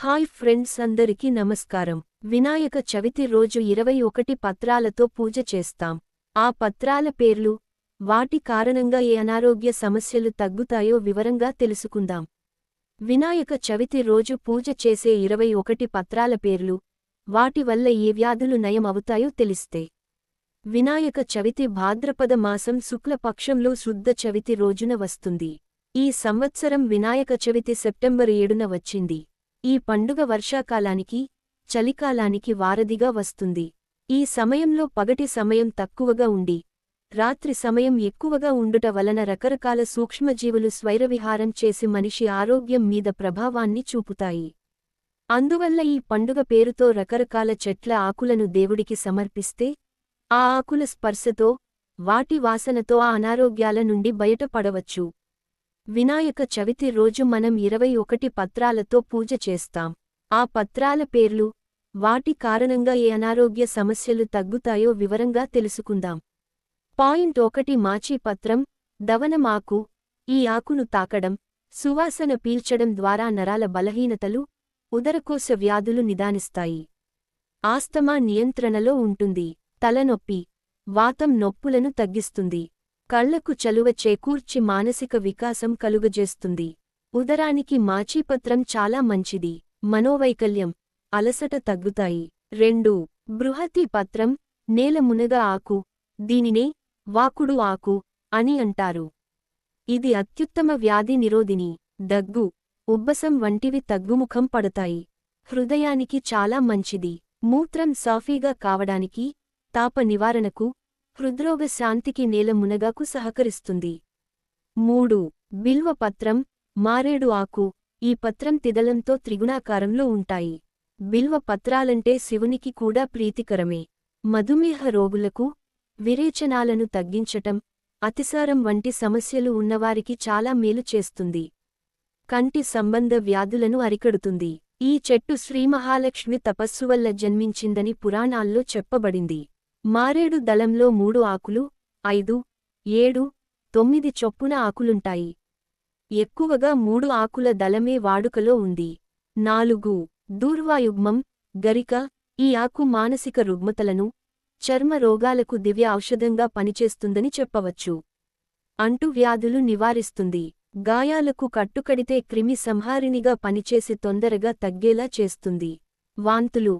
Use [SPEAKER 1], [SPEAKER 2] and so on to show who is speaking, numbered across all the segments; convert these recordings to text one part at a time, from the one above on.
[SPEAKER 1] Hi friends అందరికీ నమస్కారం. వినాయక చవితి రోజు ఇరవై ఒకటి పత్రాలతో పూజ చేస్తాం. ఆ పత్రాల పేర్లు వాటి కారణంగా ఏ అనారోగ్య సమస్యలు తగ్గుతాయో వివరంగా తెలుసుకుందాం. వినాయక చవితి రోజు పూజ చేసే ఇరవై ఒకటి పత్రాల పేర్లు వాటి వల్ల ఏ వ్యాధులు నయం అవుతాయో తెలిస్తే. వినాయక చవితి భాద్రపద మాసం శుక్లపక్షంలో శుద్ధ చవితి రోజున వస్తుంది. ఈ సంవత్సరం వినాయక చవితి సెప్టెంబర్ ఏడున వచ్చింది. ఈ పండుగ వర్షాకాలానికి చలికాలానికి వారధిగా వస్తుంది. ఈ సమయంలో పగటి సమయం తక్కువగా ఉండి రాత్రి సమయం ఎక్కువగా ఉండుట వలన రకరకాల సూక్ష్మజీవులు స్వైరవిహారం చేసి మనిషి ఆరోగ్యం మీద ప్రభావాన్ని చూపుతాయి. అందువల్ల ఈ పండుగ పేరుతో రకరకాల చెట్ల ఆకులను దేవుడికి సమర్పిస్తే ఆ ఆకుల స్పర్శతో వాటి వాసనతో ఆ అనారోగ్యాల నుండి బయటపడవచ్చు. వినాయక చవితి రోజు మనం ఇరవై ఒకటి పత్రాలతో పూజ చేస్తాం. ఆ పత్రాల పేర్లు వాటి కారణంగా ఏ అనారోగ్య సమస్యలు తగ్గుతాయో వివరంగా తెలుసుకుందాం. పాయింట్ ఒకటి మాచీ పత్రం దవనమాకు ఈ ఆకును తాకడం సువాసన పీల్చడం ద్వారా నరాల బలహీనతలు ఉదరకోశ వ్యాధులు నిదానిస్తాయి. ఆస్తమా నియంత్రణలో ఉంటుంది. తలనొప్పి వాతం నొప్పులను తగ్గిస్తుంది. కళ్ళకు చలువ చేకూర్చి మానసిక వికాసం కలుగజేస్తుంది. ఉదరానికి మాచీపత్రం చాలా మంచిది. మనోవైకల్యం అలసట తగ్గుతాయి. రెండు బృహతి పత్రం నేల మునగ ఆకు దీనినే వాకుడు ఆకు అని అంటారు. ఇది అత్యుత్తమ వ్యాధి నిరోధిని దగ్గు ఉబ్బసం వంటివి తగ్గుముఖం పడతాయి. హృదయానికి చాలా మంచిది. మూత్రం సాఫీగా కావడానికి తాప నివారణకు హృద్రోగ శాంతికి నేల మునగాకు సహకరిస్తుంది. మూడు బిల్వ పత్రం మారేడు ఆకు ఈ పత్రం తిదలంతో త్రిగుణాకారంలో ఉంటాయి. బిల్వ పత్రాలంటే శివునికి కూడా ప్రీతికరమే. మధుమేహ రోగులకు విరేచనాలను తగ్గించటం అతిసారం వంటి సమస్యలు ఉన్నవారికి చాలా మేలు చేస్తుంది. కంటి సంబంధ వ్యాధులను అరికడుతుంది. ఈ చెట్టు శ్రీమహాలక్ష్మి తపస్సు వల్ల జన్మించిందని పురాణాల్లో చెప్పబడింది. మారేడు దళంలో మూడు ఆకులు ఐదు ఏడు తొమ్మిది చొప్పున ఆకులుంటాయి. ఎక్కువగా మూడు ఆకుల దళమే వాడుకలో ఉంది. నాలుగు దూర్వాయుగ్మం గరిక ఈ ఆకు మానసిక రుగ్మతలను చర్మ రోగాలకు దివ్య ఔషధంగా పనిచేస్తుందని చెప్పవచ్చు. అంటువ్యాధులు నివారిస్తుంది. గాయాలకు కట్టుకడితే క్రిమి సంహారినిగా పనిచేసి తొందరగా తగ్గేలా చేస్తుంది. వాంతులు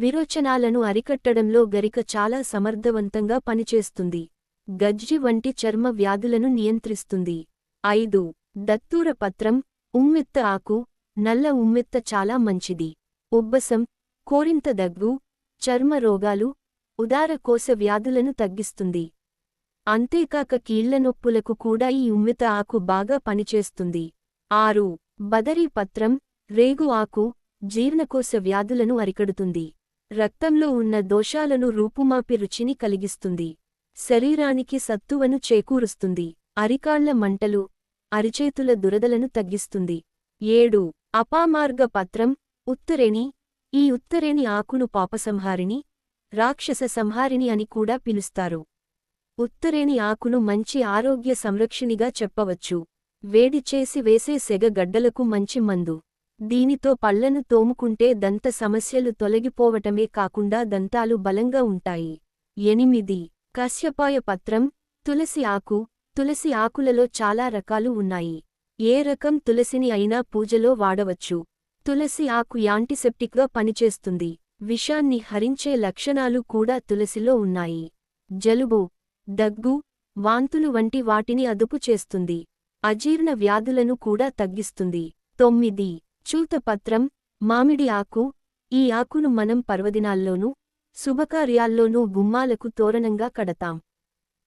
[SPEAKER 1] విరోచనాలను అరికట్టడంలో గరిక చాలా సమర్థవంతంగా పనిచేస్తుంది. గజ్జి వంటి చర్మ వ్యాధులను నియంత్రిస్తుంది. ఐదు. దత్తూర పత్రం ఉమ్మెత్త ఆకు నల్ల ఉమ్మెత్త చాలా మంచిది. ఉబ్బసం కోరింత దగ్గు చర్మ రోగాలు ఉదారకోశ వ్యాధులను తగ్గిస్తుంది. అంతేకాక కీళ్ళ నొప్పులకు కూడా ఈ ఉమ్మెత ఆకు బాగా పనిచేస్తుంది. ఆరు. బదరీ పత్రం రేగు ఆకు జీర్ణకోశ వ్యాధులను అరికడుతుంది. రక్తంలో ఉన్న దోషాలను రూపుమాపి రుచిని కలిగిస్తుంది. శరీరానికి సత్తువను చేకూరుస్తుంది. అరికాళ్ళ మంటలు అరిచేతుల దురదలను తగ్గిస్తుంది. ఏడు. అపామార్గ పత్రం ఉత్తరేణి. ఈ ఉత్తరేణి ఆకును పాపసంహారిణి రాక్షస సంహారిణి అని కూడా పిలుస్తారు. ఉత్తరేణి ఆకును మంచి ఆరోగ్య సంరక్షిణిగా చెప్పవచ్చు. వేడి చేసి వేసే సెగ గడ్డలకు మంచి మందు. దీనితో పళ్ళను తోముకుంటే దంత సమస్యలు తొలగిపోవటమే కాకుండా దంతాలు బలంగా ఉంటాయి. ఎనిమిది. కశ్యపాయ పత్రం తులసి ఆకు తులసి ఆకులలో చాలా రకాలు ఉన్నాయి. ఏ రకం తులసిని అయినా పూజలో వాడవచ్చు. తులసి ఆకు యాంటిసెప్టిక్గా పనిచేస్తుంది. విషాన్ని హరించే లక్షణాలు కూడా తులసిలో ఉన్నాయి. జలుబు దగ్గు వాంతులు వంటి వాటిని అదుపు చేస్తుంది. అజీర్ణ వ్యాధులను కూడా తగ్గిస్తుంది. తొమ్మిది. చూతపత్రం మామిడి ఆకు ఈ ఆకును మనం పర్వదినాల్లోనూ శుభకార్యాల్లోనూ గుమ్మాలకు తోరణంగా కడతాం.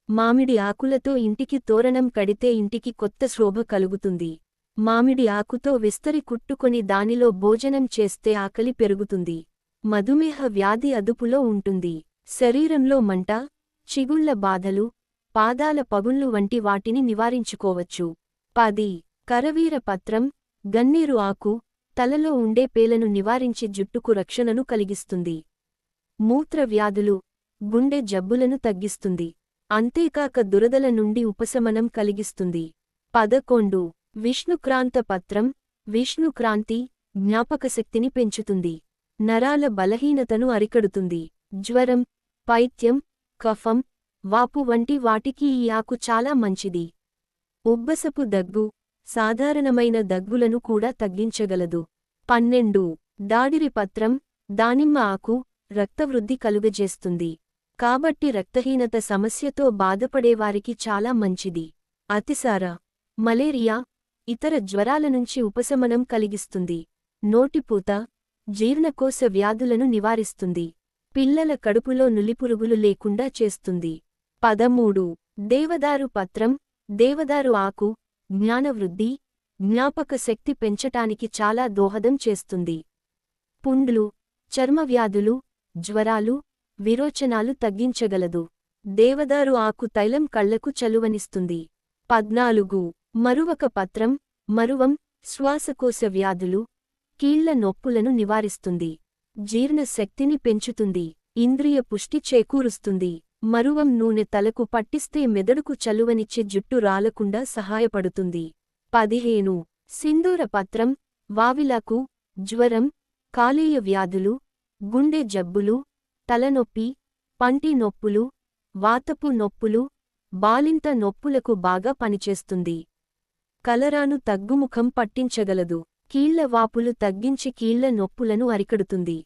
[SPEAKER 1] మామిడి ఆకులతో ఇంటికి తోరణం కడితే ఇంటికి కొత్త శోభ కలుగుతుంది. మామిడి ఆకుతో విస్తరి కుట్టుకొని దానిలో భోజనం చేస్తే ఆకలి పెరుగుతుంది. మధుమేహ వ్యాధి అదుపులో ఉంటుంది. శరీరంలో మంట చిగుళ్ళ బాధలు పాదాల పగుళ్ళు వంటి వాటిని నివారించుకోవచ్చు. పది. కరవీర పత్రం గన్నేరు ఆకు తలలో ఉండే పేలను నివారించి జుట్టుకు రక్షణను కలిగిస్తుంది. మూత్రవ్యాధులు గుండె జబ్బులను తగ్గిస్తుంది. అంతేకాక దురదల నుండి ఉపశమనం కలిగిస్తుంది. పదకొండు. విష్ణుక్రాంత పత్రం విష్ణుక్రాంతి జ్ఞాపకశక్తిని పెంచుతుంది. నరాల బలహీనతను అరికడుతుంది. జ్వరం పైత్యం కఫం వాపు వంటి వాటికి ఈ ఆకు చాలా మంచిది. ఉబ్బసపు దగ్గు సాధారణమైన దగ్గులను కూడా తగ్గించగలదు. పన్నెండు. దాడిరి పత్రం దానిమ్మ ఆకు రక్తవృద్ధి కలుగజేస్తుంది. కాబట్టి రక్తహీనత సమస్యతో బాధపడేవారికి చాలా మంచిది. అతిసార. మలేరియా ఇతర జ్వరాల నుంచి ఉపశమనం కలిగిస్తుంది. నోటిపూత జీర్ణకోశ వ్యాధులను నివారిస్తుంది. పిల్లల కడుపులో నులిపురుగులు లేకుండా చేస్తుంది. పదమూడు. దేవదారు పత్రం దేవదారు ఆకు జ్ఞానవృద్ధి జ్ఞాపక శక్తి పెంచటానికి చాలా దోహదం చేస్తుంది. పుండ్లు చర్మవ్యాధులు జ్వరాలు విరోచనాలు తగ్గించగలదు. దేవదారు ఆకు తైలం కళ్ళకు చలువనిస్తుంది. పద్నాలుగు. మరువక పత్రం మరువం శ్వాసకోశ వ్యాధులు కీళ్ళ నొప్పులను నివారిస్తుంది. జీర్ణశక్తిని పెంచుతుంది. ఇంద్రియ పుష్టి చేకూరుస్తుంది. మరువం నూనె తలకు పట్టిస్తే మెదడుకు చలువనిచ్చే జుట్టు రాలకుండా సహాయపడుతుంది. పదిహేను. సింధూర పత్రం వావిలాకు జ్వరం కాలేయ వ్యాధులు గుండె జబ్బులు తలనొప్పి పంటి నొప్పులు వాతపు నొప్పులు బాలింత నొప్పులకు బాగా పనిచేస్తుంది. కలరాను తగ్గుముఖం పట్టించగలదు. కీళ్ళ వాపులు తగ్గించి కీళ్ళ నొప్పులను అరికడుతుంది.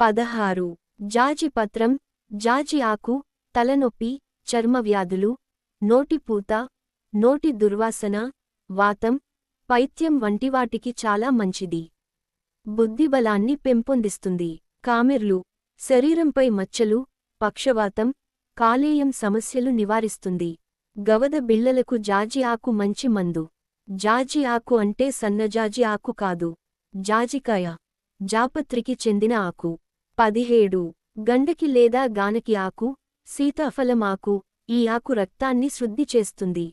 [SPEAKER 1] పదహారు. జాజి పత్రం జాజి ఆకు తలనొప్పి చర్మవ్యాధులు నోటిపూత నోటి దుర్వాసన వాతం పైత్యం వంటి వాటికి చాలా మంచిది. బుద్ధిబలాన్ని పెంపొందిస్తుంది. కామెర్లు శరీరంపై మచ్చలు పక్షవాతం కాలేయం సమస్యలు నివారిస్తుంది. గవద బిళ్ళలకు జాజి ఆకు మంచి మందు. జాజి ఆకు అంటే సన్నజాజి ఆకు కాదు. జాజికాయ జాపత్రికి చెందిన ఆకు. పదిహేడు గండకి లేదా గానకి ఆకు సీతాఫలం ఆకు ఈ ఆకు రక్తాన్ని శుద్ధి చేస్తుంది.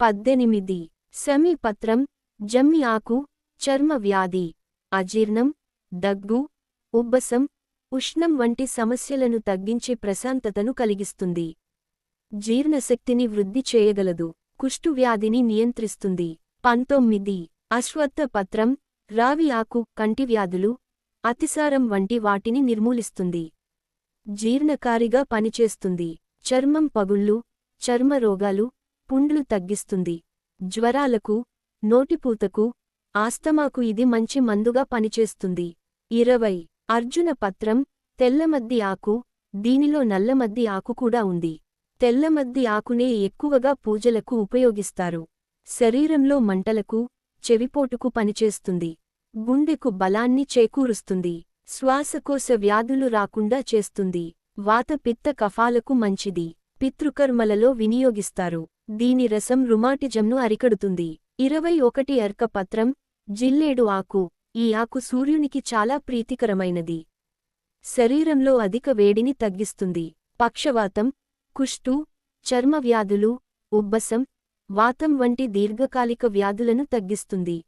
[SPEAKER 1] పద్దెనిమిది. సెమి పత్రం జమ్మి ఆకు చర్మ వ్యాధి అజీర్ణం దగ్గు ఉబ్బసం ఉష్ణం వంటి సమస్యలను తగ్గించి ప్రశాంతతను కలిగిస్తుంది. జీర్ణశక్తిని వృద్ధి చేయగలదు కుష్ఠువ్యాధిని నియంత్రిస్తుంది. పంతొమ్మిది. అశ్వత్థ పత్రం రావి ఆకు కంటివ్యాధులు అతిసారం వంటి వాటిని నిర్మూలిస్తుంది. జీర్ణకారిగా పనిచేస్తుంది. చర్మం పగుళ్ళు చర్మరోగాలు పుండ్లు తగ్గిస్తుంది. జ్వరాలకు నోటిపూతకు ఆస్తమాకు ఇది మంచి మందుగా పనిచేస్తుంది. ఇరవై. అర్జున పత్రం తెల్లమద్ది ఆకు దీనిలో నల్లమద్ది ఆకు కూడా ఉంది. తెల్లమద్ది ఆకునే ఎక్కువగా పూజలకు ఉపయోగిస్తారు. శరీరంలో మంటలకు చెవిపోటుకు పనిచేస్తుంది. గుండెకు బలాన్ని చేకూరుస్తుంది. శ్వాసకోశ వ్యాధులు రాకుండా చేస్తుంది. వాత పిత్త కఫాలకు మంచిది. పితృకర్మలలో వినియోగిస్తారు. దీని రసం రుమాటిజంను అరికడుతుంది. ఇరవై ఒకటి అర్కపత్రం జిల్లేడు ఆకు. ఈ ఆకు సూర్యునికి చాలా ప్రీతికరమైనది. శరీరంలో అధిక వేడిని తగ్గిస్తుంది. పక్షవాతం కుష్టు చర్మవ్యాధులు ఉబ్బసం వాతం వంటి దీర్ఘకాలిక వ్యాధులను తగ్గిస్తుంది.